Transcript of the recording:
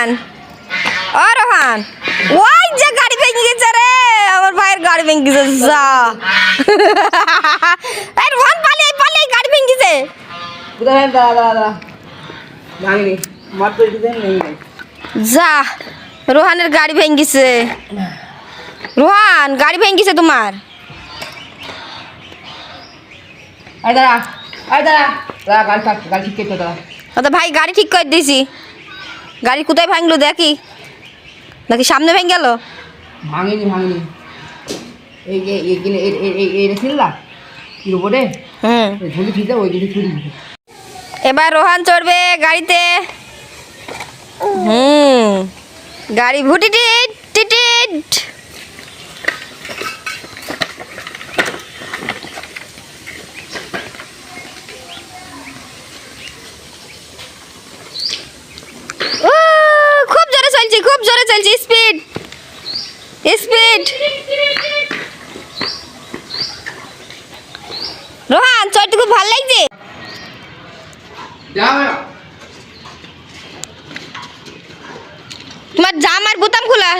রোহান। ও রোহান ওই যে গাড়ি ভেঙে গেছে রে আমার ভাইয়ের গাড়ি ভেঙে গেছে যা। এই রোহান পালিয়ে পালিয়ে গাড়ি ভেঙে গেছে। দাঁড়া দাঁড়া দাঁড়া। ভাঙিনি মাত্র একটু দেন নেই। যা রোহানের গাড়ি ভেঙে গেছে। রোহান গাড়ি ভেঙে গেছে তোমার। আয় দাঁড়া আয় দাঁড়া। দাঁড়া গাড়ি গাড়ি ঠিক করতে দাঁড়া। ভাই গাড়ি ঠিক করে দিয়েছি। গাড়ি কোথায় ভাঙলো দেখি? নাকি সামনে ভেঙে গেল? ভাঙিনি ভাঙিনি। এই যে ছিল হুম। ঝুলি ছিল ওই দিকে ছুরি। এবার রোহান চড়বে গাড়িতে। হুম। গাড়ি ভুটি টিট টিট। স্পিড। স্পিড। রোহান চড়তে ভালো লাগছে? তোমার জামার বোতাম খোলা।